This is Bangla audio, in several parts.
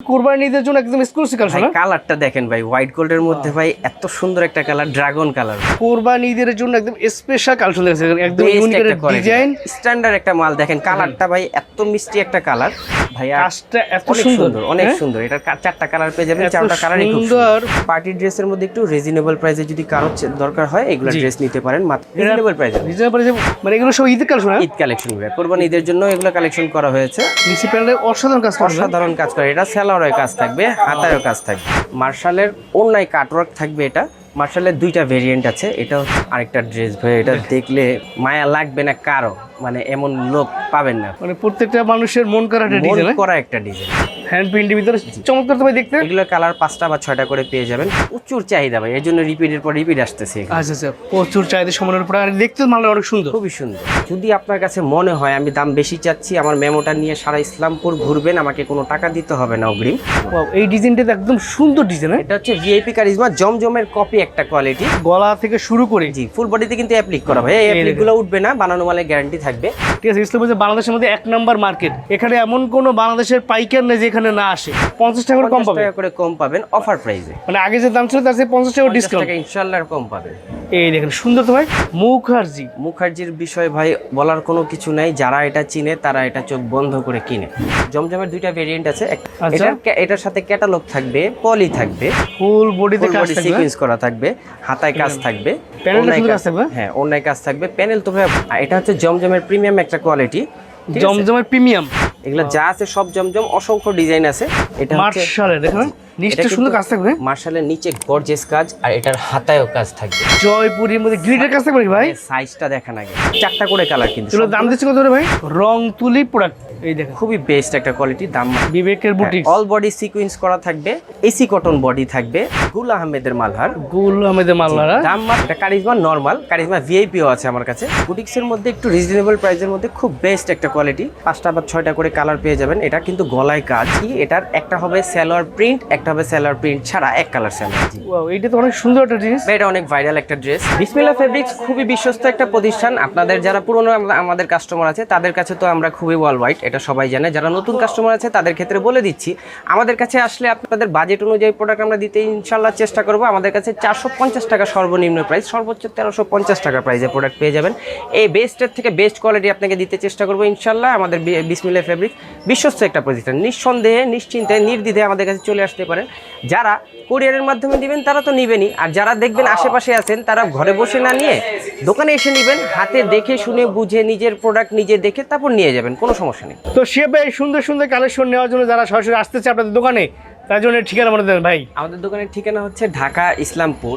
কোরবানি ঈদের জন্য একদম এক্সক্লুসিভ কালেকশন ভাই কালারটা দেখেন ভাই হোয়াইট গোল্ডের মধ্যে ভাই এত সুন্দর একটা কালার ড্রাগন কালার কোরবানি ঈদের জন্য একদম স্পেশাল কালেকশন একদম ইউনিক ডিজাইন স্ট্যান্ডার্ড একটা মাল দেখেন কালারটা ভাই এত মিষ্টি একটা কালার কাজটা এত সুন্দর। অনেক হ্যাঁ? সুন্দর। এটা চারটা কালার পেয়ে যাবেন চারটা কালারই খুব সুন্দর। পার্টি ড্রেসের মধ্যে একটু রিজনেবল প্রাইসে যদি কারও দরকার হয় এগুলো ড্রেস নিতে পারেন মাত্র রিজনেবল প্রাইসে রিজনেবল মানে এগুলো সব ঈদের কালেকশন হ্যাঁ? ঈদ কালেকশন ভাই কোরবানি ঈদের জন্য এগুলো কালেকশন করা হয়েছে। নিচে প্যানেলে অসাধারণ কাজ অসাধারণ কাজ করে। এটা সেলারের কাজ থাকবে হাতারের কাজ থাকবে। মার্শালের অন্যায় কাটওয়ার্ক থাকবে এটা। মার্শালের দুইটা ভেরিয়েন্ট আছে। এটা হচ্ছে আরেকটা ড্রেস ভাই এটা দেখলে মায়া লাগবে না কারও মানে এমন লোক পাবেন না। মানে প্রত্যেকটা মানুষের মন করা একটা ডিজাইন করা একটা ডিজাইন হ্যান্ড প্রিন্টের ভিতরে চমৎকার তো ভাই দেখতে। এগুলো কালার পাঁচটা বা ছয়টা করে পেয়ে যাবেন। প্রচুর চাহিদা ভাই এর জন্য রিপিটের পর রিপিট আসতেছে আচ্ছা আচ্ছা প্রচুর চাহিদা সমানের উপর আর দেখতে মালটা অনেক সুন্দর। খুবই সুন্দর। যদি আপনার কাছে মনে হয় আমি দাম বেশি চাচ্ছি আমার মেমোটা নিয়ে সারা ইসলামপুর ঘুরবেন আমাকে কোনো টাকা দিতে হবে না অগ্রিম। এই ডিজাইনটা একদম সুন্দর ডিজাইন এটা হচ্ছে ভিআইপি কারিজমা জমজমের কপি একটা কোয়ালিটি গলা থেকে শুরু করে জি ফুল বডিতে কিন্তু অ্যাপ্লিক করা ভাই এই। অ্যাপ্লিকগুলো উঠবে না বানানো মালের গ্যারান্টি থাকবে। ঠিক আছে ইসলাম বাংলাদেশের মধ্যে এক নাম্বার মার্কেট এখানে এমন কোন বাংলাদেশের পাইকার নেই যেখানে না আসে। পঞ্চাশ টাকা করে কম পাবেন। টাকা করে কম পাবেন অফার প্রাইসে মানে আগে যে দাম ছিল তার চেয়ে পঞ্চাশ টাকা ডিসকাউন্ট ইনশাল্লাহ কম পাবেন। এই দেখেন সুন্দর তো ভাই মুখার্জি। মুখার্জির বিষয় ভাই বলার কোনো কিছু নাই। যারা এটা চিনে তারা এটা চোখ বন্ধ করে কিনে। জমজমের দুইটা ভেরিয়েন্ট আছে। আচ্ছা। এটার এটার সাথে ক্যাটালগ থাকবে পলি থাকবে। ফুল বডিতে কাজ সিকোয়েন্স করা থাকবে হাতায় কাজ থাকবে শুধু কাজ থাকবে? হ্যাঁ অন্যায় কাজ থাকবে। প্যানেল তো ভাই এটা হচ্ছে জমজমের প্রিমিয়াম একটা কোয়ালিটি জমজমের প্রিমিয়াম। এগুলো যা আছে সব জমজম অসংখ্য ডিজাইন আছে। এটা মার্শালের দেখেন নিচটা সুন্দর কাজ থাকবে। মার্শালের নিচে গর্জেস কাজ আর এটার হাতায়ও কাজ থাকবে। জয়পুরের মধ্যে গ্রিডের কাজ থাকবে ভাই? সাইজটা দেখেন আগে। চারটা করে কালার কিন্তু দাম দিচ্ছে কত ভাই? রং তুলি প্রোডাক্ট এই দেখেন। খুবই বেস্ট একটা কোয়ালিটি দাম বিবেকের বুটিক অল বডি সিকোয়েন্স করা থাকবে এসি কটন বডি থাকবে গুল আহমেদের মালহার। গুল আহমেদের মাল্লারা দাম মাত্র কারিজমা নর্মাল কারিজমা ভিআইপিও আছে আমার কাছে। বুটিক্সের মধ্যে একটু রিজনেবল প্রাইসের মধ্যে খুব বেস্ট একটা কোয়ালিটি পাঁচটা বা ছয়টা করে কালার পেয়ে যাবেন। এটা কিন্তু গলায় কাজ এটার একটা হবে স্যালোয়ার প্রিন্ট একটা হবে স্যালোয়ার প্রিন্ট ছাড়া এক কালার স্যালোয়ার এইটা তো অনেক সুন্দর একটা জিনিস এটা অনেক ভাইরাল একটা ড্রেস বিসমিল্লা ফেব্রিক্স খুবই বিশ্বস্ত একটা প্রতিষ্ঠান। আপনাদের যারা পুরনো আমাদের কাস্টমার আছে তাদের কাছে তো আমরা খুবই ওয়ার্ল্ড ওয়াইড এটা সবাই জানে। যারা নতুন কাস্টমার আছে তাদের ক্ষেত্রে বলে দিচ্ছি। আমাদের কাছে আসলে আপনাদের বাজেট অনুযায়ী প্রোডাক্ট আমরা দিতে ইনশাল্লাহ চেষ্টা করব। আমাদের কাছে চারশো পঞ্চাশ টাকা সর্বনিম্ন প্রাইস সর্বোচ্চ তেরোশো পঞ্চাশ টাকা প্রাইসে প্রোডাক্ট পেয়ে যাবেন। এই বেস্টের থেকে বেস্ট কোয়ালিটি আপনাকে দিতে চেষ্টা করব ইনশাল্লাহ আমাদের বিসমিল্লা ফেব্রিক্স বিশ্বস্ত একটা প্রতিষ্ঠান নিঃসন্দেহে নিশ্চিন্তে নির্দ্বিধে আমাদের কাছে চলে আসতে পারেন। যারা কোরিয়ারের মাধ্যমে দিবেন তারা তো নিবেনই। আর যারা দেখবেন আশেপাশে আছেন তারা ঘরে বসে না নিয়ে দোকানে এসে নেবেন হাতে দেখে শুনে বুঝে নিজের প্রোডাক্ট নিজে দেখে তারপর নিয়ে যাবেন। কোনো সমস্যা নেই। তো সে ভাই সুন্দর সুন্দর কালেকশন নেওয়ার জন্য যারা সরাসরি আসতেছে আপনাদের দোকানে তার জন্য ঠিকানা মনে দেন ভাই। আমাদের দোকানের ঠিকানা হচ্ছে ঢাকা ইসলামপুর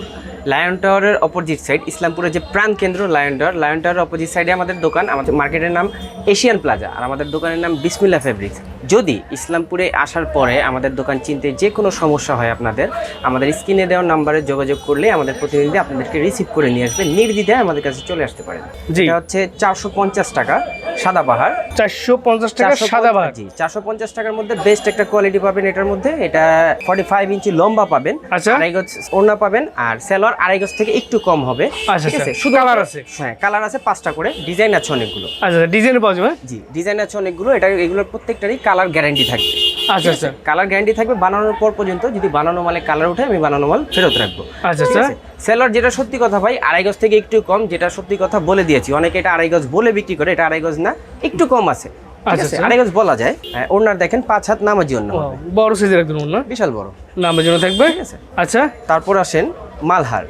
লায়ন টাওয়ারের অপোজিট সাইড ইসলামপুরের যে প্রাণ কেন্দ্র লায়ন টাওয়ার লায়ন টাওয়ারের অপোজিট সাইডে আমাদের দোকান আমাদের মার্কেটের নাম এশিয়ান প্লাজা আর আমাদের দোকানের নাম বিসমিল্লা ফেব্রিক্স। যদি ইসলামপুরে আসার পরে আমাদের দোকান চিনতে যে কোনো সমস্যা হয় আপনাদের আমাদের স্ক্রিনে দেওয়া নাম্বারে যোগাযোগ করলে আমাদের প্রতিনিধি আপনাদেরকে রিসিভ করে নিয়ে আসবে নির্দ্বিধায় আমাদের কাছে চলে আসতে পারেন। এটা হচ্ছে চারশো পঞ্চাশ টাকা। সাদা পাহাড়। চারশো পঞ্চাশ টাকা সাদা ভাত জি চারশো পঞ্চাশ টাকার মধ্যে বেস্ট একটা কোয়ালিটি পাবেন এটার মধ্যে। এটা ফর্টি ফাইভ ইঞ্চি লম্বা পাবেন আচ্ছা। আড়াই গজ ওড়না পাবেন আর সেলোয়ার আড়াই গজ থেকে একটু কম হবে। আচ্ছা, ঠিক আছে? আচ্ছা। শুধু Colour আছে? হ্যাঁ কালার আছে পাঁচটা করে। ডিজাইন আছে অনেকগুলো। আচ্ছা ডিজাইন পাওয়া যাবে? জি ডিজাইন আছে অনেকগুলো। এটা এগুলোর প্রত্যেকটারই কালার গ্যারান্টি থাকবে। আচ্ছা আচ্ছা। কালার গ্যারান্টি থাকবে বানানোর পর পর্যন্ত। যদি বানানো মালে কালার উঠে আমি বানানো মাল ফেরত রাখব। আচ্ছা আচ্ছা। সেলর যেটা সত্যি কথা ভাই আড়াই গজ থেকে একটু কম যেটা সত্যি কথা বলে দিয়েছি। অনেকে এটা আড়াই গজ বলে বিক্রি করে এটা আড়াই গজ না। একটু কম আছে। আচ্ছা, আচ্ছা। বলা যায়। হ্যাঁ, ওনার দেখেন পাঁচ হাত নামার জন্য বড় সাইজের একদম না বিশাল বড়। নামের জন্য থাকবে? ঠিক আছে? আচ্ছা। তারপর আসেন মালহার।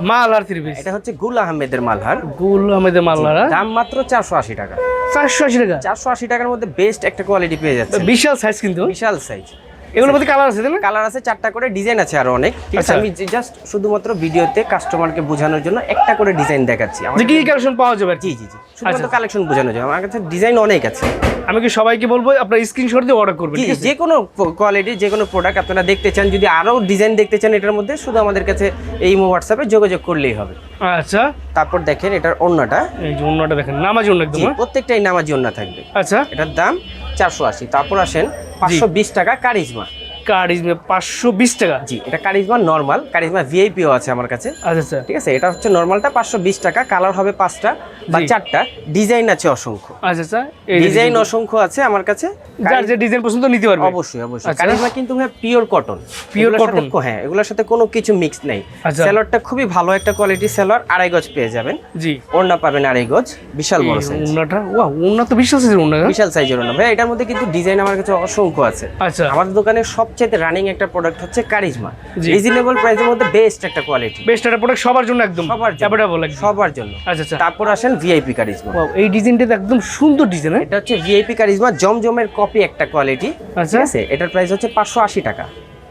মালহার আর থ্রি পিস এটা হচ্ছে গুল আহমেদের মালহার। গুল আহমেদের মালহার দাম মাত্র চারশো আশি টাকা। চারশো আশি টাকা? চারশো আশি টাকার মধ্যে বেস্ট একটা কোয়ালিটি পেয়ে যাচ্ছে বিশাল সাইজ কিন্তু। বিশাল সাইজ এগুলোর মধ্যে কালার আছে কালার আছে চারটা করে ডিজাইন আছে আরও অনেক। ঠিক আছে আচ্ছা। আমি জাস্ট শুধুমাত্র ভিডিওতে কাস্টমারকে বোঝানোর জন্য একটা করে ডিজাইন দেখাচ্ছি। আমাদের- কি কালেকশন পাওয়া যাবে জি জি জি। শুধুমাত্র আচ্ছা। কালেকশন বোঝানোর জন্য। আমার কাছে ডিজাইন অনেক আছে। আমি কি সবাইকে বলব আপনার স্ক্রিনশট দিয়ে অর্ডার করবেন? যে কোনো কোয়ালিটি যে কোনো প্রোডাক্ট আপনারা দেখতে চান যদি আরও ডিজাইন দেখতে চান এটার মধ্যে শুধু আমাদের কাছে এই হোয়াটসঅ্যাপে যোগাযোগ করলেই হবে। আচ্ছা। তারপর দেখেন এটার অন্যটা এই যে অন্যটা দেখেন নামাজ অন্য একদম হ্যাঁ? প্রত্যেকটাই নামাজি অন্য থাকবে। আচ্ছা। এটার দাম চারশো আশি। তারপর আসেন পাঁচশো বিশ টাকা কারিজমা। কারিজমা পাঁচশো বিশ টাকা। জি এটা কারিজমা নর্মাল কারিজমা ভিআইপিও আছে আমার কাছে। আচ্ছা আচ্ছা। ঠিক আছে এটা হচ্ছে নর্মালটা পাঁচশো বিশ টাকা কালার হবে পাঁচটা বা চারটা ডিজাইন আছে অসংখ্য। আচ্ছা আচ্ছা ডিজাইন অসংখ্য আছে আমার কাছে। যার যে ডিজাইন পছন্দ নিতে পারবে। অবশ্যই অবশ্যই। আচ্ছা। কারিজমা কিন্তু ভাই পিওর কটন Pure cotton? হ্যাঁ এগুলোর সাথে কোনো কিছু মিক্স নেই। সেলরটা খুবই ভালো একটা কোয়ালিটি সেলর আড়াই গজ পেয়ে যাবেন। জি। ওড়না পাবেন আড়াই গজ বিশাল বড় সাইজ উন্নাটা ওয়া উন্না তো বিশাল সাইজের উন্না বিশাল সাইজের ওড়না। ভাই এটার মধ্যে কিন্তু ডিজাইন আমার কাছে অসংখ্য আছে। আচ্ছা। আমাদের দোকানে সবচেয়ে রানিং একটা প্রোডাক্ট হচ্ছে কারিজমা। রিজনেবল প্রাইসের মধ্যে বেস্ট একটা কোয়ালিটি বেস্ট একটা প্রোডাক্ট সবার জন্য একদম সবার জন্য। অ্যাফোর্ডেবল সবার জন্য। আচ্ছা আচ্ছা। তারপর আসেন ভিআইপি কারিজমা এই ডিজাইনটা একদম সুন্দর ডিজাইন হ্যাঁ? এটা হচ্ছে ভিআইপি কারিজমা জমজমের কপি একটা কোয়ালিটি আচ্ছা। ঠিক আছে? এটার প্রাইস হচ্ছে পাঁচশো আশি টাকা।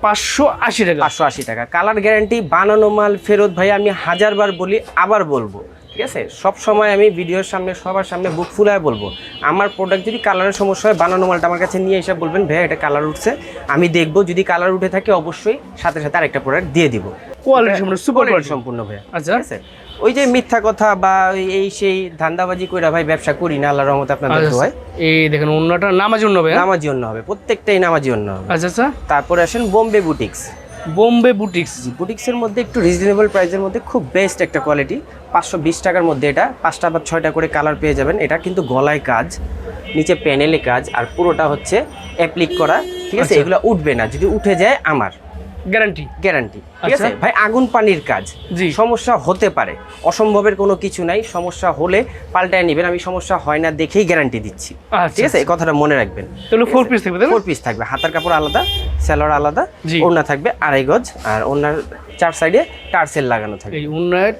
পাঁচশো আশি টাকা। পাঁচশো আশি টাকা। কালার গ্যারান্টি বানানো মাল ফেরত ভাই আমি হাজারবার বলি আবার বলব। ঠিক আছে? সব সময় আমি ভিডিওর সামনে সবার সামনে বুক ফুলায় বলব। আমার প্রোডাক্ট যদি কালারের সমস্যা হয় বানানো মালটা আমার কাছে নিয়ে এসে বলবেন ভাই এটা কালার উঠছে। আমি দেখব যদি কালার উঠে থাকে অবশ্যই সাথে সাথে আরেকটা প্রোডাক্ট দিয়ে দিব। কোয়ালিটি সম্পূর্ণ সুপার কোয়ালিটি সম্পূর্ণ ভাই আচ্ছা। ঠিক আছে? ওই যে মিথ্যা কথা বা এই সেই ধান্দাবাজি কইরা ভাই ব্যবসা করি না আল্লাহর রহমতে আপনাদের আচ্ছা, দোয়ায়। এই দেখেন অন্যটা নামার জন্য হবে হ্যাঁ? নামাজি অন্য হবে প্রত্যেকটাই নামাজি অন্য হবে। আচ্ছা আচ্ছা। তারপরে আসেন বোম্বে বুটিক্স বোম্বে বুটিক্স। বুটিক্সের মধ্যে একটু রিজনেবল প্রাইসের মধ্যে খুব বেস্ট একটা কোয়ালিটি পাঁচশো বিশ টাকার মধ্যে এটা পাঁচটা বা ছয়টা করে কালার পেয়ে যাবেন। এটা কিন্তু গলায় কাজ নিচে প্যানেলে কাজ আর পুরোটা হচ্ছে অ্যাপ্লিক করা। ঠিক আছে? আচ্ছা। এগুলো উঠবে না। যদি উঠে যায় আমার। গ্যারান্টি গ্যারান্টি ঠিক আচ্ছা। আছে? ভাই আগুন পানির কাজ। সমস্যা হতে পারে। অসম্ভবের কোনো কিছু নাই। সমস্যা হলে পাল্টায় নেবেন। আমি সমস্যা হয় না দেখেই গ্যারান্টি দিচ্ছি। আচ্ছা। ঠিক আছে? এই কথাটা মনে রাখবেন। তাহলে ফোর পিস থাকবে ফোর পিস থাকবে। হাতার কাপড় আলাদা সেলর আলাদা। ওড়না থাকবে আড়াই গজ আর ওড়নার চার সাইডে টার্সেল লাগানো থাকবে। এই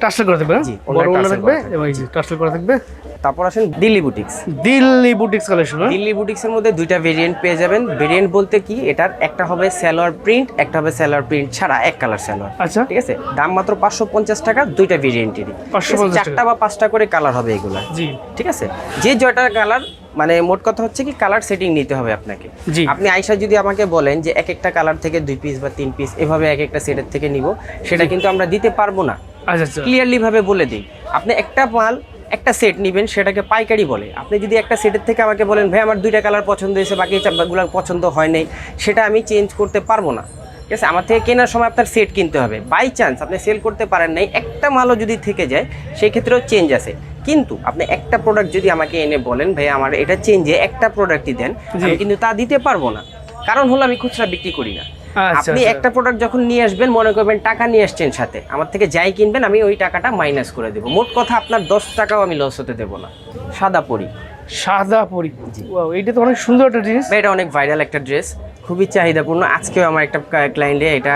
টাসল করা থাকবে হ্যাঁ? জি, উন্না থাকবে এবং এই যে করা থাকবে। তারপর আসেন Delhi boutiques. Delhi boutiques collection হ্যাঁ? দিল্লি বুটিক্সের মধ্যে দুইটা ভেরিয়েন্ট পেয়ে যাবেন। ভেরিয়েন্ট বলতে কি এটার একটা হবে সেলর প্রিন্ট একটা হবে সেলর প্রিন্ট ছাড়া এক কালার সেলর আচ্ছা। ঠিক আছে? দাম মাত্র পাঁচশো পঞ্চাশ টাকা দুইটা ভেরিয়েন্টেরই 550 চারটা বা পাঁচটা করে কালার হবে এগুলা। জি। ঠিক আছে? যে জয়টার কালার মানে মোট কথা হচ্ছে কি কালার সেটিং নিতে হবে আপনাকে। জি। আপনি আইসা যদি আমাকে বলেন যে এক একটা কালার থেকে দুই পিস বা তিন পিস এভাবে এক একটা সেটের থেকে নিব সেটা কিন্তু আমরা দিতে পারব না। আচ্ছা আচ্ছা। ক্লিয়ারলি ভাবে বলে দিই। আপনি একটা মাল একটা সেট নেবেন সেটাকে পাইকারি বলে। আপনি যদি একটা সেটের থেকে আমাকে বলেন ভাই আমার দুইটা কালার পছন্দ হয়েছে বাকি গুলো পছন্দ হয় নাই। সেটা আমি চেঞ্জ করতে পারব না। ঠিক আছে? আমার থেকে কেনার সময় আপনার সেট কিনতে হবে। বাই চান্স আপনি সেল করতে পারেন নাই একটা মালও যদি থেকে যায় সেই ক্ষেত্রেও চেঞ্জ আছে। কিন্তু আপনি একটা প্রোডাক্ট যদি আমাকে এনে বলেন ভাই আমার এটা চেঞ্জে একটা প্রোডাক্টই দেন কিন্তু তা দিতে পারব না। কারণ হলো আমি খুচরা বিক্রি করি না। আপনি আচ্ছা। একটা প্রোডাক্ট যখন নিয়ে আসবেন মনে করবেন টাকা নিয়ে আসছেন সাথে। আমার থেকে যাই কিনবেন আমি ওই টাকাটা মাইনাস করে দেবো। মোট কথা আপনার দশ টাকাও আমি লস হতে দেবো না। সাদা পরি। সাদা পরি। এটা তো অনেক সুন্দর একটা ড্রেস এটা অনেক ভাইরাল একটা ড্রেস খুবই চাহিদাপূর্ণ। আজকেও আমার একটা ক্লায়েন্টে এটা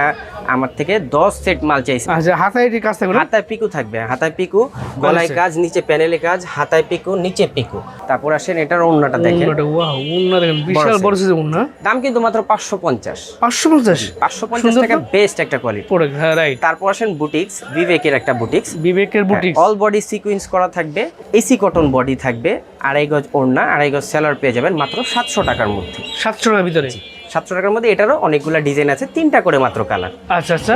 আমার থেকে দশ সেট মাল চাইছে। আচ্ছা হাতায় কাজ থাকবে হাতায় পিকু থাকবে হাতায় পিকু গলায়। কাজ নিচে প্যানেলে কাজ হাতায় পিকু নিচে পিকু। তারপর আসেন এটার অন্যটা দেখেন। উন্না দেখেন বিশাল বড় সাইজের উন্না দাম কিন্তু মাত্র পাঁচশো পঞ্চাশ। পাঁচশো পঞ্চাশ? পাঁচশো পঞ্চাশ টাকা বেস্ট একটা কোয়ালিটি প্রোডাক্ট হ্যাঁ রাইট তারপর আসেন বুটিক্স বিবেকের একটা বুটিক্স বিবেকের বুটিক অল বডি সিকুয়েন্স করা থাকবে এসি কটন বডি থাকবে আড়াই গজ ওড়না আড়াই গজ সেলার পেয়ে যাবেন মাত্র সাতশো টাকার মধ্যে। সাতশো টাকার ভিতরে। সাতশো টাকার মধ্যে এটারও অনেকগুলো ডিজাইন আছে তিনটা করে মাত্র কালার আচ্ছা আচ্ছা।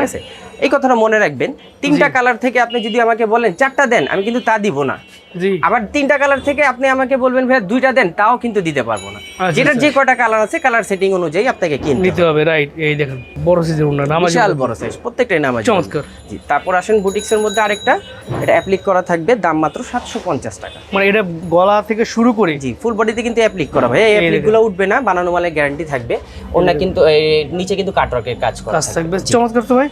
এই কথাটা মনে রাখবেন তিনটা কালার থেকে আপনি যদি আমাকে বলেন চারটা দেন আমি কিন্তু তা দিব না। আবার তিনটা কালার থেকে আপনি আমাকে বলবেন ভাই দুইটা দেন তাও কিন্তু দিতে পারব না। যেটা আচ্ছা। যে কয়টা কালার আছে কালার সেটিং অনুযায়ী আপনাকে কিনতে নিতে হবে রাইট এই দেখেন বড় সাইজের উন্না নামাজ বিশাল বড় সাইজ প্রত্যেকটাই নামাজ চমৎকার। জি তারপর আসেন বুটিক্সের মধ্যে আরেকটা এটা অ্যাপ্লিক করা থাকবে দাম মাত্র সাতশো পঞ্চাশ টাকা। মানে এটা গলা থেকে শুরু করে জি ফুল বডিতে কিন্তু অ্যাপ্লিক করা ভাই এই। অ্যাপ্লিকগুলো উঠবে না বানানো মালে গ্যারান্টি থাকবে। ওনা কিন্তু নিচে কিন্তু কাটওয়ার্কের কাজ করা থাকবে। চমৎকার তো ভাই।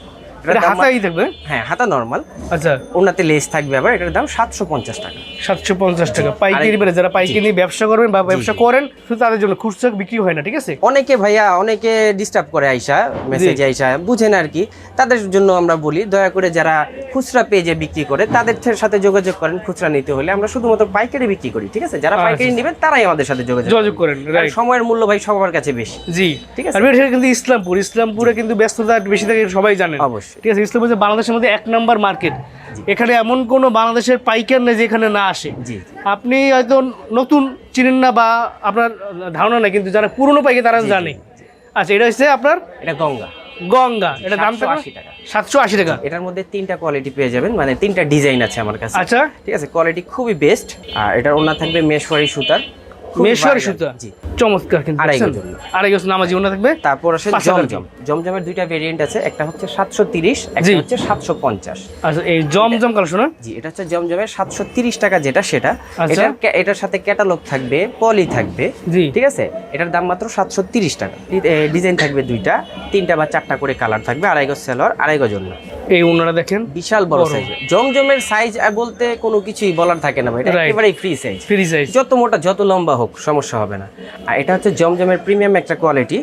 এটা হাতাই থাকবে? হ্যাঁ হাতা নর্মাল আচ্ছা। ওনাতে লেস থাকবে আবার এটার দাম সাতশো পঞ্চাশ টাকা। সাতশো পঞ্চাশ টাকা। পাইকারি বেড়ে যারা পাইকারি নিয়ে ব্যবসা করবেন বা ব্যবসা করেন শুধু তাদের জন্য খুচরা বিক্রি হয় না ঠিক আছে? অনেকে ভাইয়া অনেকে ডিস্টার্ব করে আইসা মেসেজে আইসা বুঝেন আর কি। তাদের জন্য আমরা বলি দয়া করে যারা খুচরা পেজে বিক্রি করে তাদের সাথে যোগাযোগ করেন খুচরা নিতে হলে। আমরা শুধুমাত্র পাইকারি বিক্রি করি ঠিক আছে? যারা আচ্ছা, পাইকারি নেবেন তারাই আমাদের সাথে যোগাযোগ যোগাযোগ করেন সময়ের মূল্য ভাই সবার কাছে বেশি। জি। ঠিক আছে। কিন্তু ইসলামপুর। ইসলামপুরে কিন্তু ব্যস্ততা বেশি থাকে সবাই জানেন। অবশ্যই। ঠিক আছে ইসলামপুর যে বাংলাদেশের মধ্যে এক নম্বর মার্কেট এখানে এমন কোনো বাংলাদেশের পাইকার নেই যেখানে না আসে। আপনি হয়তো নতুন চিনেন না বা আপনার ধারণা নেই কিন্তু যারা পুরনো পাইকার তারা জানে। আচ্ছা এটা হচ্ছে আপনার এটা গঙ্গা। গঙ্গা এটা দাম 780 টাকা। সাতশো আশি টাকা। এটার মধ্যে তিনটা কোয়ালিটি পেয়ে যাবেন মানে তিনটা ডিজাইন আছে আমার কাছে। আচ্ছা। ঠিক আছে কোয়ালিটি খুবই বেস্ট আর এটার ওনা থাকবে মেশওয়ারি সুতার। খুবই সুতা। চমৎকার কিন্তু আড়াই? আড়াই গজ নামাজি ওনা থাকবে? তারপর আসে জমজম। জমজমের দুইটা ভেরিয়েন্ট আছে একটা হচ্ছে সাতশো তিরিশ জি। একটা হচ্ছে সাতশো পঞ্চাশ। আচ্ছা এই জমজম কালেকশন জি এটা হচ্ছে জমজমের সাতশো তিরিশ টাকা যেটা সেটা। আচ্ছা। এটার এটার সাথে ক্যাটালগ থাকবে পলি থাকবে ঠিক আছে? এটার দাম মাত্র সাতশো তিরিশ টাকা। ডিজাইন থাকবে দুইটা। তিনটা বা চারটা করে কালার থাকবে আড়াই গজ সেলর আড়াই গজ এই ওনারা দেখেন বিশাল বড়। সাইজ জমজমের সাইজ বলতে কোনো কিছুই বলার থাকে না ভাই। এটা Right. Free size free size যত মোটা যত লম্বা হোক সমস্যা হবে না। আর এটা হচ্ছে জমজমের প্রিমিয়াম একটা কোয়ালিটি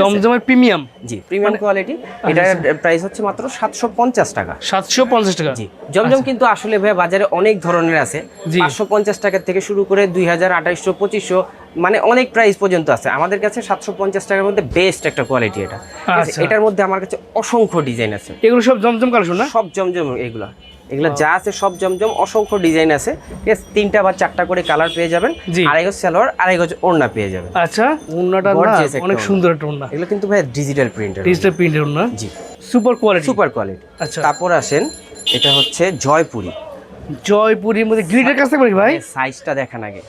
জমজমের প্রিমিয়াম। জি প্রিমিয়াম কোয়ালিটি এটার প্রাইস হচ্ছে মাত্র সাতশো পঞ্চাশ টাকা। সাতশো পঞ্চাশ টাকা। জি জমজম কিন্তু আসলে ভাই বাজারে অনেক ধরনের আছে। পাঁচশো পঞ্চাশ টাকা থেকে শুরু করে দুই হাজার আঠাইশশো পঁচিশশো মানে অনেক প্রাইস পর্যন্ত আছে। আমাদের কাছে সাতশো পঞ্চাশ টাকার মধ্যে বেস্ট একটা কোয়ালিটি এটা? আচ্ছা। এটার মধ্যে আমার কাছে অসংখ্য ডিজাইন আছে। এগুলো সব জমজম কালেকশন না? সব জমজম এগুলা। এগুলা যা আছে সব জমজম অসংখ্য ডিজাইন আছে। ঠিক আছে? তিনটা বা চারটা করে কালার পেয়ে যাবেন। আড়াই গজ সালোয়ার আড়াই গজ ওড়না পেয়ে যাবেন। আচ্ছা Gorgeous অনেক সুন্দর একটা ওনা এগুলো কিন্তু ভাই ডিজিটাল প্রিন্টার ডিজিটাল প্রিন্টের ওনা জি। সুপার কোয়ালিটি সুপার কোয়ালিটি আচ্ছা। তারপর আসেন এটা হচ্ছে জয়পুরি। জয়পুরীর মধ্যে গ্রিডের কাজ থাকবে ভাই? সাইজটা দেখান আগে।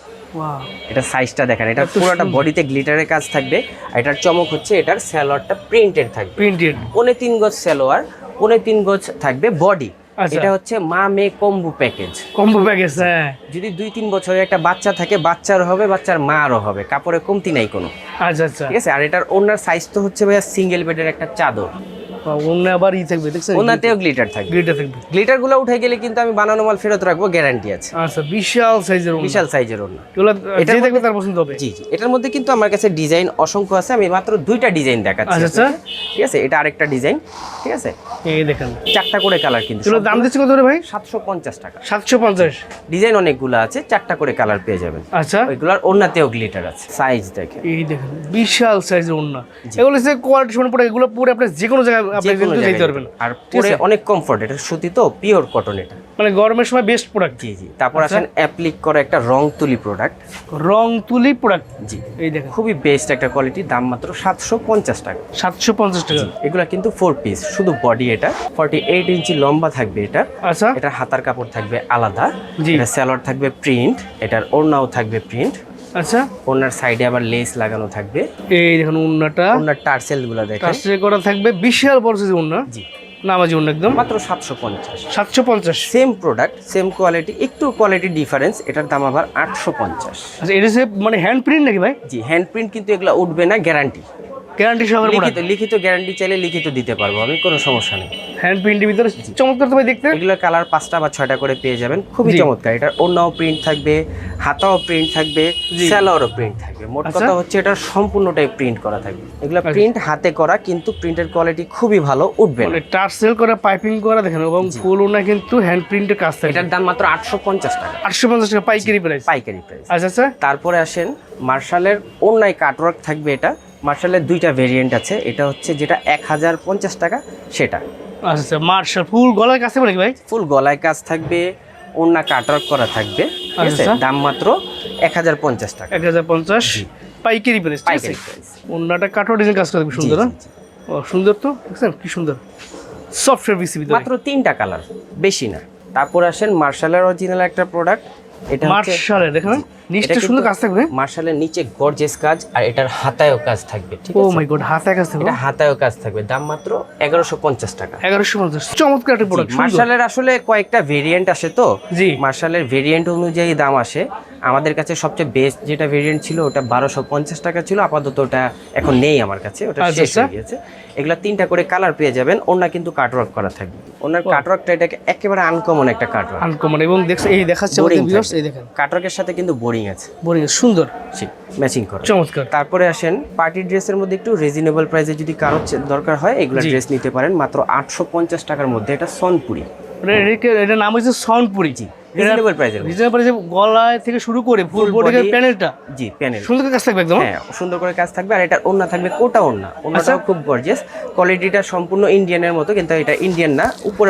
এটা সাইজটা দেখেন। এটা পুরোটা বডিতে গ্লিটারের কাজ থাকবে। আর এটার চমক হচ্ছে এটার স্যালোয়ারটা প্রিন্টেড থাকবে। প্রিন্টেড পনে তিন গজ স্যালোয়ার পনে তিন গজ থাকবে বডি। এটা হচ্ছে মা মেয়ে কম্বু প্যাকেজ। কম্বু প্যাকেজ হ্যাঁ। যদি দুই তিন বছরের একটা বাচ্চা থাকে বাচ্চার হবে বাচ্চার মারও হবে কাপড়ে কমতি নাই কোনো। আচ্ছা আচ্ছা। ঠিক আছে? আর এটার ওনার সাইজ তো হচ্ছে ভাইয়া সিঙ্গেল বেডের একটা চাদর। অন্য আবার ই থাকবে দেখছেন? ওনাতেও গ্লিটার থাকবে। গ্রিডটা থাকবে। গ্লিটারগুলো উঠে গেলে কিন্তু আমি বানানো মাল ফেরত রাখব গ্যারান্টি আছে। আচ্ছা বিশাল সাইজের ওনা বিশাল সাইজের ওনা এগুলো এটার দেখবে তার পছন্দ হবে। জি জি। এটার মধ্যে কিন্তু আমার কাছে ডিজাইন অসংখ্য আছে আমি মাত্র দুইটা ডিজাইন দেখাচ্ছি আচ্ছা, আচ্ছা। ঠিক আছে? এটা আরেকটা ডিজাইন ঠিক আছে? এই দেখেন। চারটা করে কালার কিন্তু এগুলো দাম দিচ্ছে কত ভাই? সাতশো পঞ্চাশ টাকা। সাতশো পঞ্চাশ। ডিজাইন অনেকগুলো আছে চারটা করে কালার পেয়ে যাবেন। আচ্ছা। ওইগুলোর ওনাতেও গ্লিটার আছে সাইজ দেখে এই দেখেন বিশাল সাইজের ওনা এগুলো যে কোয়ালিটি পড়ে এগুলো পরে আপনি যে কোনো জায়গায় আপনি কিন্তু যেতে পারবেন। আর পরে অনেক কমফোর্ট এটা সুতি তো পিওর কটন এটা। মানে গরমের সময় বেস্ট প্রোডাক্ট জি জি। তারপর আচ্ছা। আসেন অ্যাপ্লিক করা একটা রং তুলি প্রোডাক্ট রং তুলি প্রোডাক্ট জি। এই দেখেন। খুবই বেস্ট একটা কোয়ালিটি দাম মাত্র সাতশো পঞ্চাশ টাকা। সাতশো পঞ্চাশ টাকা। এগুলা কিন্তু ফোর পিস শুধু বডি এটা। ফর্টি এইট ইঞ্চি লম্বা থাকবে এটা। আচ্ছা। এটার হাতার কাপড় থাকবে আলাদা। এটা স্যালোয়ার থাকবে প্রিন্ট এটার ওড়নাও থাকবে প্রিন্ট আচ্ছা। ওনার সাইডে আবার লেস লাগানো থাকবে। এই দেখুন ওনাটা। ওনার টার্সেলগুলো দেখেন। টার্সেল করা থাকবে বিশাল বড় সাইজের ওনা জি। নামাজি ওনা একদম। মাত্র সাতশো পঞ্চাশ। সাতশো পঞ্চাশ। সেম প্রোডাক্ট সেম কোয়ালিটি একটু কোয়ালিটি ডিফারেন্স এটার দাম আবার আটশো পঞ্চাশ। আচ্ছা এটা মানে হ্যান্ড প্রিন্ট নাকি ভাই? জি হ্যান্ড প্রিন্ট কিন্তু এগুলো উঠবে না গ্যারান্টি গ্যারান্টি সহকারে লিখিত লিখিত গ্যারান্টি চাইলে লিখিত দিতে পারব আমি কোনো সমস্যা নেই। হ্যান্ড প্রিন্টের ভিতরে চমৎকার তো ভাই দেখতে। এগুলো কালার পাঁচটা বা ছয়টা করে পেয়ে যাবেন খুবই চমৎকার। এটার ওড়নাও প্রিন্ট থাকবে হাতাও প্রিন্ট থাকবে। স্যালোয়ারও প্রিন্ট থাকবে। মোট আচ্ছা। কথা হচ্ছে এটা সম্পূর্ণটাই প্রিন্ট করা থাকবে। এগুলো আচ্ছা। প্রিন্ট হাতে করা কিন্তু প্রিন্টের কোয়ালিটি খুবই ভালো উঠবে টার্সেল করা পাইপিং করা দেখেন এবং ফুল ওনা কিন্তু হ্যান্ড প্রিন্টের কাজ থাকে এটার দাম মাত্র আটশো পঞ্চাশ টাকা। আটশো পঞ্চাশ টাকা পাইকারি প্রাইস পাইকারি প্রাইস আচ্ছা আচ্ছা। তারপরে আসেন মার্শালের অন্যায় কাটওয়ার্ক থাকবে এটা। মার্শালের দুইটা ভেরিয়েন্ট আছে। এটা হচ্ছে যেটা এক হাজার পঞ্চাশ টাকা সেটা। আচ্ছা মার্শাল ফুল গলার কাছে নাকি ভাই? ফুল গলায় কাজ থাকবে ওন্না কাটওয়ার্ক করা থাকবে ঠিক আছে? আচ্ছা। দাম মাত্র এক হাজার পঞ্চাশ টাকা। এক হাজার পঞ্চাশ পাইকারি প্রাইস প্রাইস ডিজাইন কাজ করে খুব সুন্দর ও সুন্দর তো? দেখছেন কি সুন্দর। সফটওয়্যার মাত্র তিনটা কালার বেশি না। তারপর আসেন মার্শালের অরিজিনাল একটা প্রোডাক্ট এটা মার্শালের দেখেন নিচটা সুন্দর কাজ থাকবে। মার্শালের নিচে গর্জেস কাজ আর এটার হাতায়ও কাজ থাকবে ঠিক ও মাই গড হাতায় কাজ থাকবে। এটা হাতায়ও কাজ থাকবে দাম মাত্র এগারোশো পঞ্চাশ টাকা। এগারোশো পঞ্চাশ চমৎকার একটা প্রোডাক্ট মার্শালের আসলে কয়েকটা ভেরিয়েন্ট আসে তো। জি। মার্শালের ভেরিয়েন্ট অনুযায়ী দাম আসে। আমাদের কাছে সবচেয়ে বেস্ট যেটা ভেরিয়েন্ট ছিল ওটা বারোশো পঞ্চাশ টাকা ছিল। আপাতত ওটা এখন নেই আমার কাছে ওটা আচ্ছা, শেষ আচ্ছা। হয়ে গিয়েছে। এগুলা তিনটা করে কালার পেয়ে যাবেন ওনার কিন্তু কাটওয়ার্ক করা থাকবে। ওনার কাটওয়ার্কটা এটাকে একেবারে আনকমন একটা কাটওয়ার্ক আনকমন এবং দেখছে এই দেখাচ্ছে এই দেখেন। কাটওয়ার্কের সাথে কিন্তু বোরিং আছে। বোরিং সুন্দর। ঠিক ম্যাচিং করা। চমৎকার। তারপরে আসেন পার্টি ড্রেসের মধ্যে একটু রিজনেবল প্রাইসে যদি কারোর দরকার হয় এগুলো ড্রেস নিতে পারেন। মাত্র আটশো পঞ্চাশ টাকার মধ্যে এটা সনপুরি এটা নাম হচ্ছে সাউন্ডপুরি জি। রিজনেবল প্রাইসের রিজনেবল যে গলায় থেকে শুরু করে ফুল বডির প্যানেলটা জি প্যানেল সুন্দর কাজ থাকবে একদম হ্যাঁ? সুন্দর করে কাজ থাকবে আর এটা ওন্না থাকবে কোটা ওন্না ওন্নাটাও আচ্ছা। খুব গর্জিয়াস কোয়ালিটিটা সম্পূর্ণ ইন্ডিয়ানের মতো কিন্তু এটা ইন্ডিয়ান না।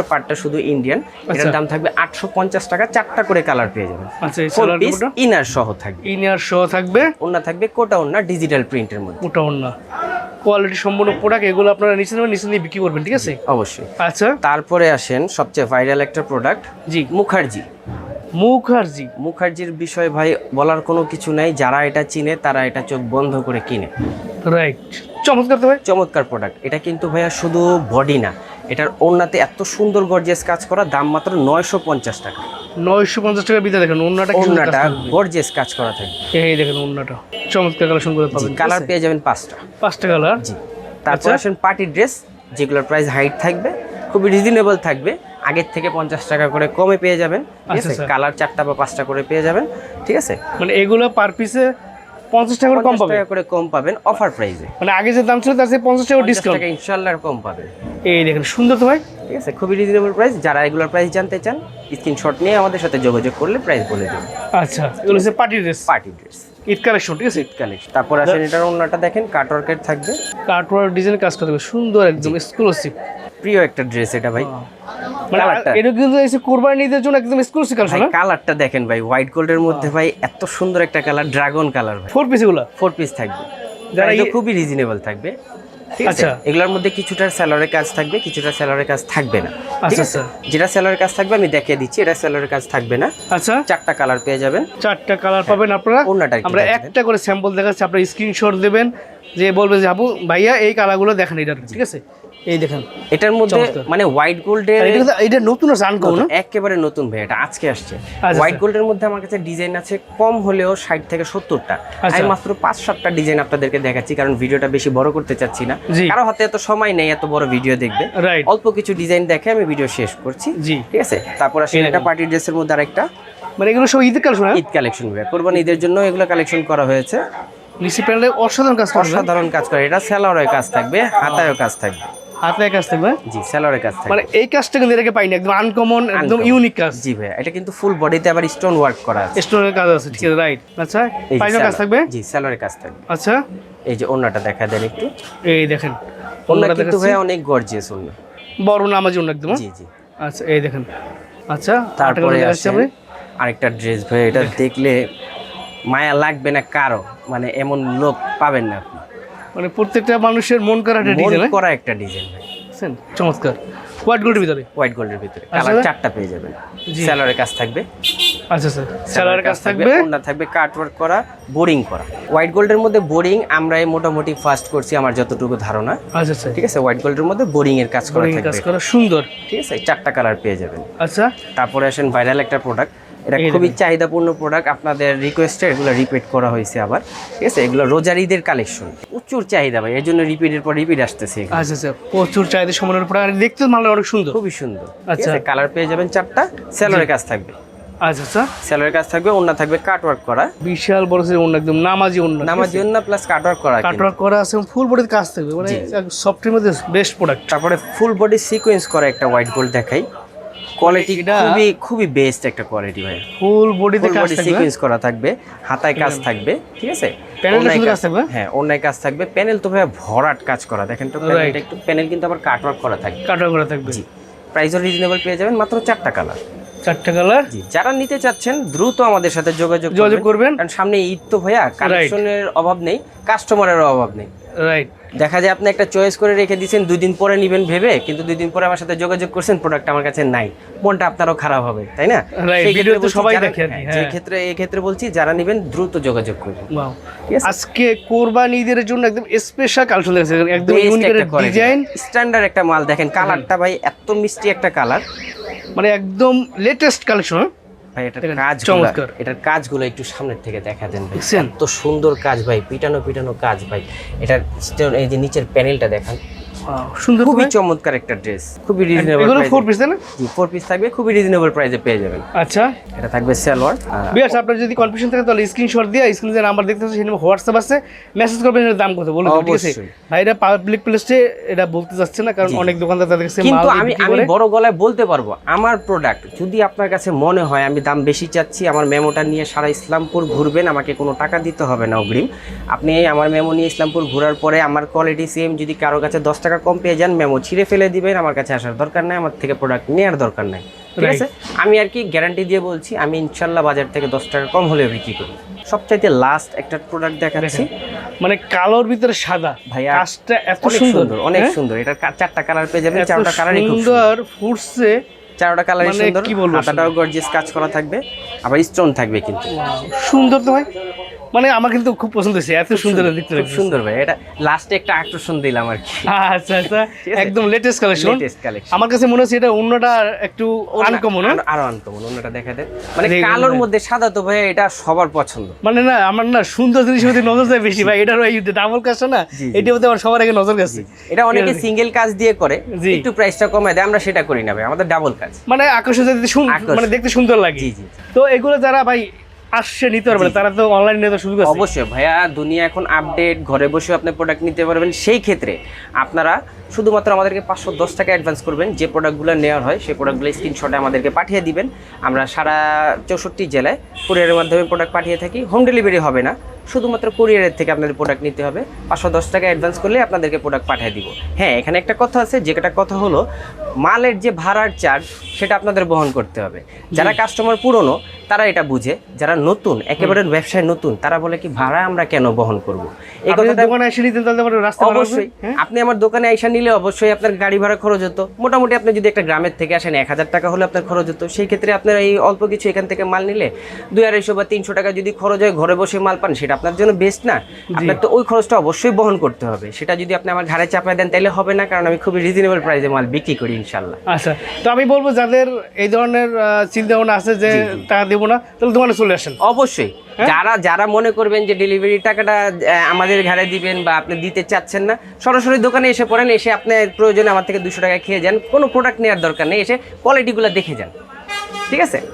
পার্টটা শুধু ইন্ডিয়ান এটার আচ্ছা। দাম থাকবে আটশো পঞ্চাশ টাকা। চারটা করে কালার পেয়ে যাবেন। আচ্ছা ইনার সহ থাকবে। ইনিয়ার শো থাকবে? ওন্না থাকবে কোটা ওন্না ডিজিটাল প্রিন্টের মধ্যে। কোয়ালিটি সম্পূর্ণ প্রোডাক্ট এগুলো আপনারা নিচে নেবেন নিচে নিয়ে বিক্রি করবেন ঠিক আছে? অবশ্যই। আচ্ছা। তারপরে আসেন সবচেয়ে ভাইরাল একটা প্রোডাক্ট জি। মুখার্জি। মুখার্জি। মুখার্জির বিষয় ভাই বলার কোনো কিছু নাই যারা এটা চিনে তারা এটা চোখ বন্ধ করে কিনে। রাইট চমৎকার তো ভাই। চমৎকার প্রোডাক্ট এটা কিন্তু ভাইয়া শুধু বডি না এটার ওড়নাতে এত সুন্দর গর্জিয়াস কাজ করা দাম মাত্র নয়শো পঞ্চাশ টাকা। নয়শো পঞ্চাশ টাকা বিদা দেখেন ওড়নাটা কাজ গর্জিয়াস কাজ করা থাকে। এই দেখেন অন্যটা চমৎকার কালেকশন করে পাবেন কালার পেয়ে যাবেন পাঁচটা। পাঁচটা কালার জি তারপর আচ্ছা। আসেন পার্টি ড্রেস যেগুলোর প্রাইস হাইট থাকবে খুবই রিজনেবল থাকবে আগের থেকে পঞ্চাশ টাকা করে কমে পেয়ে যাবেন ঠিক আচ্ছা, আছে? কালার চারটা বা পাঁচটা করে পেয়ে যাবেন ঠিক আছে? মানে এগুলো পার পিসে পঞ্চাশ টাকা করে কম পঞ্চাশ পাবে টাকা করে কম পাবেন অফার প্রাইসে মানে আগে যে দাম ছিল তার চেয়ে পঞ্চাশ টাকা ডিসকাউন্ট টাকা ইনশাল্লাহ কম পাবেন। এই দেখেন সুন্দর তো ভাই। ঠিক আছে খুবই রিজনেবল প্রাইস যারা এগুলোর প্রাইস জানতে চান স্ক্রিনশট নিয়ে আমাদের সাথে যোগাযোগ করলে প্রাইস বলে দেবেন আচ্ছা এগুলো হচ্ছে party dress party dress Eid collection ঠিক আছে? কালেকশন তারপর আসেন এটার অন্যটা দেখেন কাটওয়ার্কের থাকবে। কাটওয়ার ডিজাইন কাজ করতে সুন্দর একদম এক্সক্লুসিভ প্রিয় একটা ড্রেস এটা ভাই। মানে এটা কিন্তু এসে কোরবানি জন্য একদম এক্সক্লুসিভ কালেকশন কালারটা দেখেন ভাই হোয়াইট গোল্ডের মধ্যে ভাই এত সুন্দর একটা কালার ড্রাগন কালার ভাই। ফোর পিস এগুলো? ফোর পিস থাকবে। যারা যারা খুবই রিজনেবল থাকবে। ঠিক আছে। এগুলোর মধ্যে কিছুটা স্যালারের কাজ থাকবে কিছুটা স্যালারের কাজ থাকবে না। ঠিক আচ্ছা, আছে? আচ্ছা। যেটা স্যালারের কাজ থাকবে আমি দেখিয়ে দিচ্ছি এটা স্যালারের কাজ থাকবে না। আচ্ছা। চারটা কালার পেয়ে যাবেন। চারটা কালার পাবেন আপনারা। আমরা একটা করে স্যাম্পল দেখাচ্ছি আপনারা স্ক্রিনশট দেবেন যে বলবে যে আপু ভাইয়া এই কালারগুলো দেখেন এটা ঠিক আছে? এই দেখেন। এটার মধ্যে মানে হোয়াইট গোল্ডের এটা নতুন আছে আনকমন একেবারে নতুন ভাই এটা আজকে আসছে। আচ্ছা, হোয়াইট গোল্ডের মধ্যে আমার কাছে ডিজাইন আছে কম হলেও ষাট থেকে সত্তরটা। আচ্ছা। আমি মাত্র পাঁচ সাতটা ডিজাইন আপনাদেরকে দেখাচ্ছি কারণ ভিডিওটা বেশি বড় করতে চাচ্ছি না। কারও হাতে এত সময় নেই এত বড় ভিডিও দেখবে। অল্প কিছু ডিজাইন দেখে আমি ভিডিও শেষ করছি জি। ঠিক আছে? তারপর আসলে একটা। পার্টি ড্রেসের মধ্যে আরেকটা। মানে এগুলো সব ঈদের কালেকশন হ্যাঁ? ঈদ কালেকশন কোরবানি ঈদের জন্য এগুলো কালেকশন করা হয়েছে। অসাধারণ কাজ অসাধারণ কাজ করে। এটা স্যালোয়ারের কাজ থাকবে হাতায়ও কাজ থাকবে। হাতে কাজ থাকবে? জি স্যালোয়ারের কাজ থাকবে। মানে এই কাজটা কিন্তু এটাকে পাইনি একদম আনকমন একদম ইউনিক কাজ। জি ভাই এটা কিন্তু ফুল বডিতে আবার স্টোন ওয়ার্ক করা আছে। স্টোনের কাজ আছে ঠিক আছে রাইট আচ্ছা কাজ থাকবে? জি কাজ থাকবে। আচ্ছা। এই যে ওন্নাটা দেখা দেন একটু। এই দেখেন ওন্না কিন্তু ভাই অনেক গর্জিয়াস ওন্না। বড় নামাজ অন্য একদম হ্যাঁ? জি জি। আচ্ছা এই দেখেন। আচ্ছা তারপরে আমি। আরেকটা ড্রেস ভাই এটা দেখলে মায়া লাগবে না কারও মানে এমন লোক পাবেন না আপনি। মানে প্রত্যেকটা মানুষের মন করা একটা মন ডিজাইন করা একটা ডিজাইন ভাই। বুঝছেন? চমৎকার। হোয়াইট গোল্ডের ভিতরে? হোয়াইট গোল্ডের ভিতরে। কালার চারটা পেয়ে যাবেন। জি। স্যালোয়ারের কাজ থাকবে। আচ্ছা স্যার। স্যালারের কাজ থাকবে থাকবে? কাট ওয়ার্ক করা বোরিং করা। হোয়াইট গোল্ডের মধ্যে বোরিং আমরা এই মোটামুটি ফার্স্ট করছি আমার যতটুকু ধারণা। আচ্ছা আচ্ছা ঠিক আছে? হোয়াইট গোল্ডের মধ্যে বোরিং এর কাজ করা Boring কাজ করা সুন্দর। ঠিক আছে? চারটা কালার পেয়ে যাবেন। আচ্ছা। তারপরে আসেন ভাইরাল একটা প্রোডাক্ট এটা খুবই চাহিদাপূর্ণ প্রোডাক্ট আপনাদের রিকোয়েস্টে এগুলো রিপিট করা হয়েছে আবার। ঠিক আছে? এগুলো রোজার ঈদের কালেকশন প্রচুর চাহিদা ভাই। এর জন্য রিপিটের পর রিপিট আসতেছে আচ্ছা আচ্ছা। প্রচুর চাহিদা সমানের উপর আর দেখতে ভালো অনেক সুন্দর। খুবই সুন্দর। আচ্ছা। কালার পেয়ে যাবেন চারটা। স্যালোয়ারের কাজ থাকবে। আচ্ছা আচ্ছা। স্যালোয়ারের কাজ থাকবে ওন্না থাকবে কাট ওয়ার্ক করা। বিশাল বড় সে অন্য একদম নামাজি অন্য নামাজি ওন্না প্লাস কাট ওয়ার্ক করা। কাটওয়ার্ক করা আছে ফুল বডির কাজ থাকবে। মানে। সফটের মধ্যে বেস্ট প্রোডাক্ট তারপরে ফুল বডি সিকোয়েন্স করা একটা হোয়াইট গোল্ড দেখাই। কোয়ালিটি এটা- খুবই খুবই বেস্ট একটা কোয়ালিটি ভাই। ফুল বডিতে কাজ থাকবে? সিকোয়েন্স করা থাকবে হাতায় কাজ থাকবে ঠিক আছে? অন্যায় শুধু কাজ- কাজ থাকবে? হ্যাঁ অন্যায় কাজ থাকবে। প্যানেল তো ভাই ভরাট কাজ করা। দেখেন তো প্যানেলটা একটু প্যানেল কিন্তু আবার কাটওয়ার্ক করা থাকবে। কাটওয়ার্ক করা থাকবে। জি। প্রাইসও রিজনেবল পেয়ে যাবেন মাত্র চারটা কালার চারটা কালার যারা নিতে চাচ্ছেন দ্রুত আমাদের সাথে যোগাযোগ যোগাযোগ করবেন। কারণ সামনে ঈদ তো ভাইয়া কালেকশনের অভাব নেই কাস্টমারের অভাব নেই। রাইট দেখা যায় আপনি একটা চয়েস করে রেখে দিয়েছেন দুই দিন পরে নেবেন ভেবে কিন্তু দুই দিন পরে আমার সাথে যোগাযোগ করছেন প্রোডাক্ট আমার কাছে নাই। মনটা আপনারও খারাপ হবে তাই না? সবাই যারা- দেখে হ্যাঁ, হ্যাঁ। সেই ক্ষেত্রে এই ক্ষেত্রে বলছি যারা নেবেন দ্রুত যোগাযোগ করবেন আজকে কোরবানি ঈদের জন্য একদম স্পেশাল কালেকশন দেখেছে একদম ইউনিক ডিজাইন স্ট্যান্ডার্ড একটা মাল দেখেন কালারটা ভাই এত মিষ্টি একটা কালার মানে একদম লেটেস্ট কালেকশন ভাই এটার কাজ চমৎকার। এটার কাজগুলো একটু সামনের থেকে দেখা দেন ভাই? এত সুন্দর কাজ ভাই পিটানো পিটানো কাজ ভাই এটার এই যে নিচের প্যানেলটা দেখান সুন্দর খুবই চমৎকার একটা ড্রেস খুবই রিজনেবল এগুলো ফোর পিস না? জি ফোর পিস থাকবে খুবই রিজনেবল প্রাইসে পেয়ে যাবেন। আচ্ছা। এটা থাকবে সালোয়ার বিয়াস আপনার যদি কনফিউশন থাকে তাহলে স্ক্রিনশট দিয়ে স্ক্রিনে যে নাম্বার দেখতে পাচ্ছেন সেই হোয়াটসঅ্যাপ আছে। মেসেজ করবেন এর দাম কত? বলে দেবো, ঠিক আছে? অবশ্যই। ভাইরা পাবলিক প্লেসে এটা বলতে যাচ্ছে না কারণ অনেক দোকানদার তাদের কাছে কিন্তু আমি আমি বড় গলায় বলতে পারব আমার প্রোডাক্ট যদি আপনার কাছে মনে হয় আমি দাম বেশি চাচ্ছি আমার মেমোটা নিয়ে সারা ইসলামপুর ঘুরবেন আমাকে কোনো টাকা দিতে হবে না অগ্রিম। আপনি আমার মেমো নিয়ে ইসলামপুর ঘোরার পরে আমার কোয়ালিটি সেম যদি কারও কাছে দশ টাকা কম পেয়ে যান মেমো ছিঁড়ে ফেলে দিবেন আমার কাছে আসার দরকার নাই আমার থেকে প্রোডাক্ট নেওয়ার দরকার নাই। ঠিক আছে? আমি আর কি গ্যারান্টি দিয়ে বলছি আমি ইনশাল্লাহ বাজার থেকে দশ টাকা কম হলেও বিক্রি করি সবচাইতে লাস্ট একটা প্রোডাক্ট দেখাচ্ছি। মানে কালোর ভিতরে সাদা। ভাইয়া, কাজটা এত সুন্দর। অনেক হ্যাঁ? সুন্দর। এটা চারটা কালার পেয়ে যাবেন চারটা কালারই খুব সুন্দর। ফুটছে। চারোটা কালারই মানে সুন্দর। কি বলব গর্জিয়াস কাজ করা থাকবে আবার স্টোন থাকবে কিন্তু। সুন্দর তো ভাই। মানে আমার কিন্তু খুব পছন্দ হয়েছে এত সুন্দর দেখতে খুব সুন্দর ভাই এটা লাস্টে একটা আকর্ষণ দিলাম আর কি। আচ্ছা আচ্ছা একদম লেটেস্ট কালেকশন লেটেস্ট কালেকশন আমার কাছে মনে হচ্ছে এটা অন্যটা একটু আনকমন আরও আনকমন অন্যটা দেখা দেন। মানে কালোর মধ্যে সাদা তো ভাই এটা সবার পছন্দ। মানে না আমার না সুন্দর জিনিসের প্রতি নজর যায় বেশি ভাই এটার ওই ডাবল কাজটা না। এটার প্রতি আমার সবার আগে নজর গেছে। এটা অনেকে সিঙ্গেল কাজ দিয়ে করে। একটু প্রাইসটা কমায় দেয় আমরা সেটা করি না ভাই আমাদের ডাবল কাজ মানে আকর্ষণ যাতে। মানে দেখতে সুন্দর লাগে। তো এগুলো যারা ভাই আসছে নিতে পারবে তারা তো অনলাইন নিতে সুযোগ আছে অবশ্যই ভাইয়া দুনিয়া এখন আপডেট ঘরে বসে আপনি প্রোডাক্ট নিতে পারবেন। সেই ক্ষেত্রে আপনারা শুধুমাত্র আমাদেরকে পাঁচশো দশ টাকা অ্যাডভান্স করবেন। যে প্রোডাক্টগুলো নেওয়ার হয় সেই প্রোডাক্টগুলো স্ক্রিনশটে আমাদেরকে পাঠিয়ে দিবেন। আমরা সারা চৌষট্টি জেলায় কুরিয়ারের মাধ্যমে প্রোডাক্ট পাঠিয়ে থাকি। হোম ডেলিভারি হবে না। শুধুমাত্র কুরিয়ারের থেকে আপনাদের প্রোডাক্ট নিতে হবে। পাঁচশো দশ টাকা অ্যাডভান্স করলে আপনাদেরকে প্রোডাক্ট পাঠিয়ে দিব। হ্যাঁ এখানে একটা কথা আছে যেটা কথা হলো মালের যে ভাড়ার চার্জ সেটা আপনাদের বহন করতে হবে। যারা কাস্টমার পুরনো তারা এটা বুঝে। যারা নতুন একেবারে ব্যবসায় নতুন তারা বলে কি ভাড়া আমরা কেন বহন করব? এই আপনি কথাটা দোকানে এসে নিতেন আমার রাস্তা অবশ্যই। হ্যাঁ? আপনি আমার দোকানে আইসা নিলে অবশ্যই আপনার গাড়ি ভাড়া খরচ হতো। মোটামুটি আপনি যদি একটা গ্রামের থেকে আসেন এক হাজার টাকা হলে আপনার খরচ হতো। সেই ক্ষেত্রে আপনার এই অল্প কিছু এখান থেকে মাল নিলে দুই আড়াইশো বা তিনশো টাকা যদি খরচ হয় ঘরে বসে মাল পান সেটা আপনার জন্য বেস্ট না আপনার তো ওই খরচটা অবশ্যই বহন করতে হবে। সেটা যদি আপনি আমার ঘাড়ে চাপায় দেন তাহলে হবে না কারণ আমি খুবই রিজনেবল প্রাইসে মাল বিক্রি করি ইনশাল্লাহ আচ্ছা তো আমি বলব যাদের এই ধরনের চিন্তা ভাবনা আছে যে টাকা দেবো না তাহলে দোকানে চলে আসেন। অবশ্যই। হ্যাঁ? যারা যারা মনে করবেন যে ডেলিভারি টাকাটা আমাদের ঘাড়ে দিবেন বা আপনি দিতে চাচ্ছেন না সরাসরি দোকানে এসে পড়েন এসে আপনি প্রয়োজনে আমার থেকে দুশো টাকা খেয়ে যান কোনো প্রোডাক্ট নেওয়ার দরকার নেই এসে কোয়ালিটিগুলো দেখে যান। ঠিক আছে?